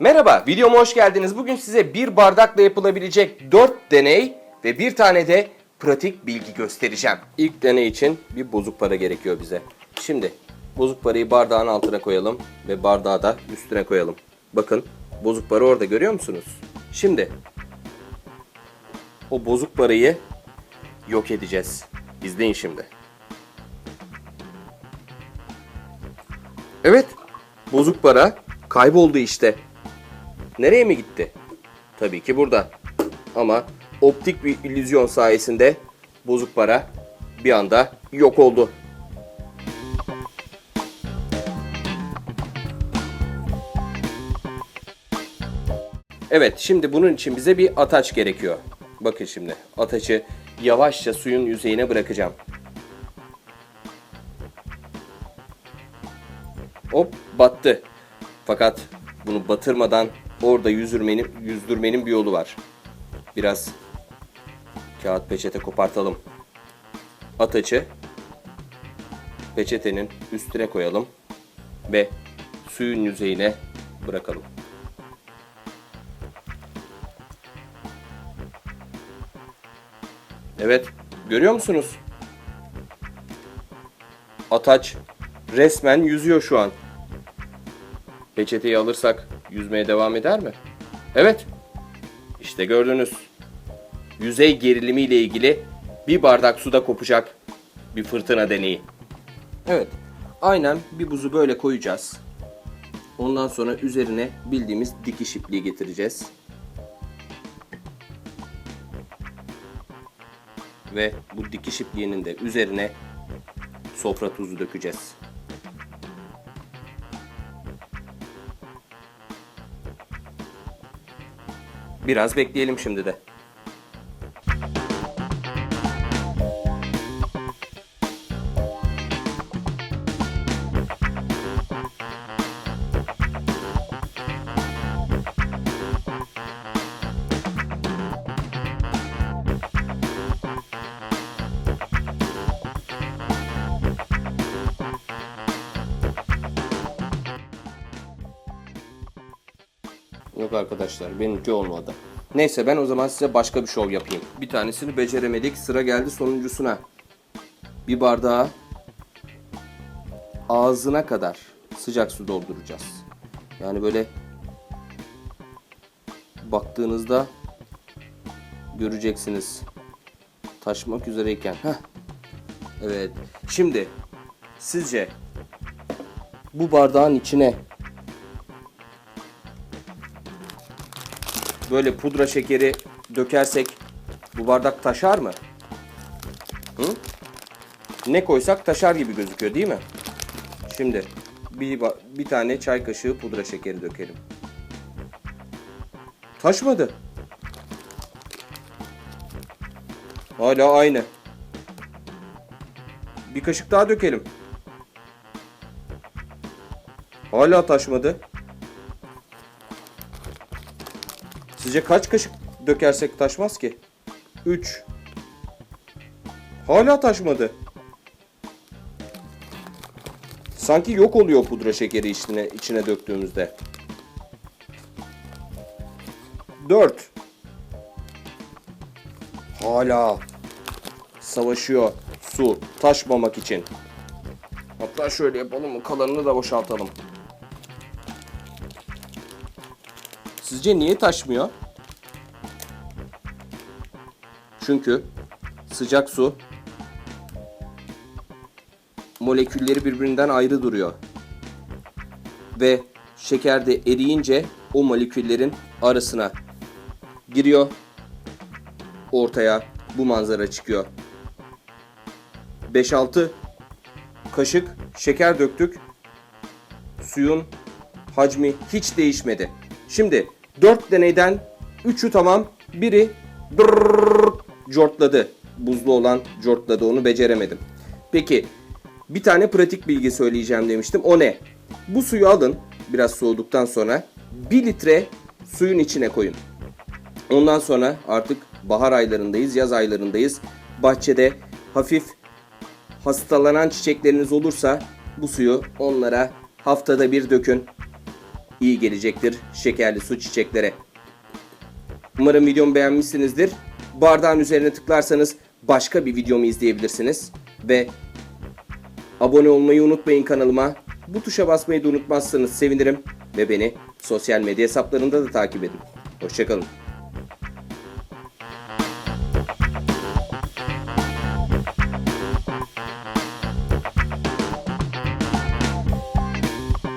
Merhaba, videoma hoş geldiniz. Bugün size bir bardakla yapılabilecek 4 deney ve bir tane de pratik bilgi göstereceğim. İlk deney için bir bozuk para gerekiyor bize. Şimdi bozuk parayı bardağın altına koyalım ve bardağı da üstüne koyalım. Bakın bozuk para orada görüyor musunuz? Şimdi o bozuk parayı yok edeceğiz. İzleyin şimdi. Evet, bozuk para kayboldu işte. Nereye mi gitti? Tabii ki burada. Ama optik bir illüzyon sayesinde bozuk para bir anda yok oldu. Evet, şimdi bunun için bize bir ataç gerekiyor. Bakın şimdi, ataçı yavaşça suyun yüzeyine bırakacağım. Hop battı. Fakat bunu batırmadan orada yüzürmenin, yüzdürmenin bir yolu var. Biraz kağıt peçete kopartalım. Ataçı peçetenin üstüne koyalım ve suyun yüzeyine bırakalım. Evet, görüyor musunuz? Ataç resmen yüzüyor şu an. Peçeteyi alırsak yüzmeye devam eder mi? Evet. İşte gördünüz. Yüzey gerilimi ile ilgili bir bardak suda kopacak bir fırtına deneyi. Evet. Aynen bir buzu böyle koyacağız. Ondan sonra üzerine bildiğimiz dikiş ipliği getireceğiz. Ve bu dikiş ipliğinin de üzerine sofra tuzu dökeceğiz. Biraz bekleyelim şimdi de. Yok arkadaşlar benimki olmadı. Neyse ben o zaman size başka bir şov yapayım. Bir tanesini beceremedik. Sıra geldi sonuncusuna. Bir bardağa ağzına kadar sıcak su dolduracağız. Yani böyle baktığınızda göreceksiniz. Taşmak üzereyken. Heh. Evet. Şimdi sizce bu bardağın içine böyle pudra şekeri dökersek bu bardak taşar mı? Hı? Ne koysak taşar gibi gözüküyor değil mi? Şimdi bir, bir tane çay kaşığı pudra şekeri dökelim. Taşmadı. Hala aynı. Bir kaşık daha dökelim. Hala taşmadı. Sizce kaç kaşık dökersek taşmaz ki? 3. Hala taşmadı. Sanki yok oluyor pudra şekeri içine, içine döktüğümüzde. 4. Hala savaşıyor su taşmamak için. Hatta şöyle yapalım? Kalanını da boşaltalım. Sizce niye taşmıyor? Çünkü sıcak su molekülleri birbirinden ayrı duruyor. Ve şeker de eriyince o moleküllerin arasına giriyor. Ortaya bu manzara çıkıyor. 5-6 kaşık şeker döktük. Suyun hacmi hiç değişmedi. Şimdi 4 deneyden 3'ü tamam, biri drrrr cortladı. Buzlu olan cortladı onu beceremedim. Peki bir tane pratik bilgi söyleyeceğim demiştim. O ne? Bu suyu alın biraz soğuduktan sonra 1 litre suyun içine koyun. Ondan sonra artık bahar aylarındayız, yaz aylarındayız. Bahçede hafif hastalanan çiçekleriniz olursa bu suyu onlara haftada bir dökün. İyi gelecektir şekerli su çiçeklere. Umarım videomu beğenmişsinizdir. Bardağın üzerine tıklarsanız başka bir videomu izleyebilirsiniz. Ve abone olmayı unutmayın kanalıma. Bu tuşa basmayı da unutmazsanız sevinirim. Ve beni sosyal medya hesaplarında da takip edin. Hoşçakalın.